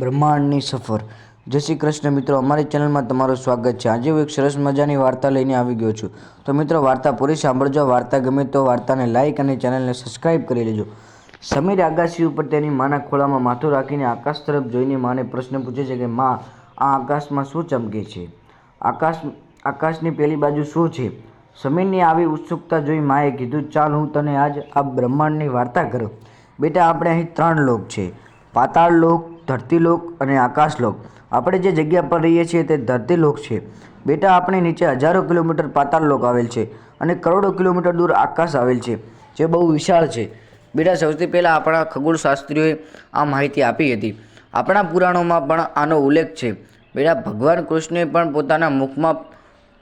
બ્રહ્માંડની સફર. જય શ્રી કૃષ્ણ મિત્રો, અમારી ચેનલમાં તમારું સ્વાગત છે. આજે હું એક સરસ મજાની વાર્તા લઈને આવી ગયો છું. તો મિત્રો, વાર્તા પૂરી સાંભળજો. વાર્તા ગમે તો વાર્તાને લાઇક અને ચેનલને સબસ્ક્રાઈબ કરી લેજો. સમીર આકાશી ઉપર તેની માના ખોળામાં માથું રાખીને આકાશ તરફ જોઈને માને પ્રશ્ન પૂછે છે કે, માં, આ આકાશમાં શું ચમકે છે? આકાશ, આકાશની પેલી બાજુ શું છે? સમીરની આવી ઉત્સુકતા જોઈ માએ કીધું, ચાલ, હું તને આજ આ બ્રહ્માંડની વાર્તા કરું. બેટા, આપણે અહીં ત્રણ લોક છે. પાતાળ લોક ધરતીલોક અને આકાશલોક. આપણે જે જગ્યા પર રહીએ છીએ તે ધરતીલોક છે. બેટા, આપણે નીચે હજારો કિલોમીટર પાતાળલોક આવેલ છે અને કરોડો કિલોમીટર દૂર આકાશ આવેલ છે, જે બહુ વિશાળ છે. બેટા, સૌથી પહેલાં આપણા ખગોળશાસ્ત્રીઓએ આ માહિતી આપી હતી. આપણા પુરાણોમાં પણ આનો ઉલ્લેખ છે. બેટા, ભગવાન કૃષ્ણે પણ પોતાના મુખમાં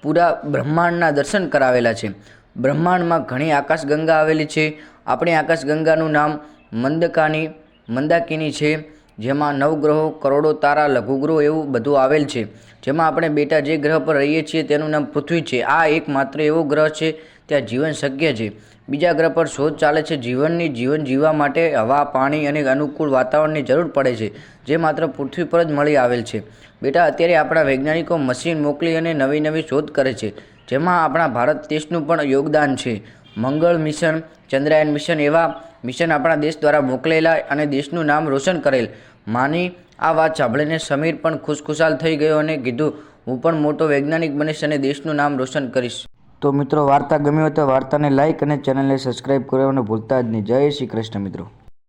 પૂરા બ્રહ્માંડના દર્શન કરાવેલા છે. બ્રહ્માંડમાં ઘણી આકાશગંગા આવેલી છે. આપણી આકાશગંગાનું નામ મંદકાની, મંદાકિની છે. જેમાં નવગ્રહો કરોડો તારા, લઘુગ્રહો એવું બધું આવેલ છે. જેમાં આપણે બેટા જે ગ્રહ પર રહીએ છીએ તેનું નામ પૃથ્વી છે. આ એકમાત્ર એવો ગ્રહ છે ત્યાં જીવન શક્ય છે. બીજા ગ્રહ પર શોધ ચાલે છે જીવનની જીવન જીવવા માટે હવા, પાણી અને અનુકૂળ વાતાવરણની જરૂર પડે છે, જે માત્ર પૃથ્વી પર જ મળી આવેલ છે. બેટા, અત્યારે આપણા વૈજ્ઞાનિકો મશીન મોકલી અને નવી નવી શોધ કરે છે, જેમાં આપણા ભારત દેશનું પણ યોગદાન છે. મંગળ મિશન, ચંદ્રયાન મિશન એવા મિશન આપણા દેશ દ્વારા મોકલેલા અને દેશનું નામ રોશન કરેલ. માની, આ વાત સાંભળીને સમીર પણ ખુશખુશાલ થઈ ગયો અને કીધું, હું પણ મોટો વૈજ્ઞાનિક બનીશ અને દેશનું નામ રોશન કરીશ. તો મિત્રો, વાર્તા ગમી હોય તો વાર્તાને લાઇક અને ચેનલને સબસ્ક્રાઈબ કરવાનું ભૂલતા જ નહીં. જય શ્રી કૃષ્ણ મિત્રો.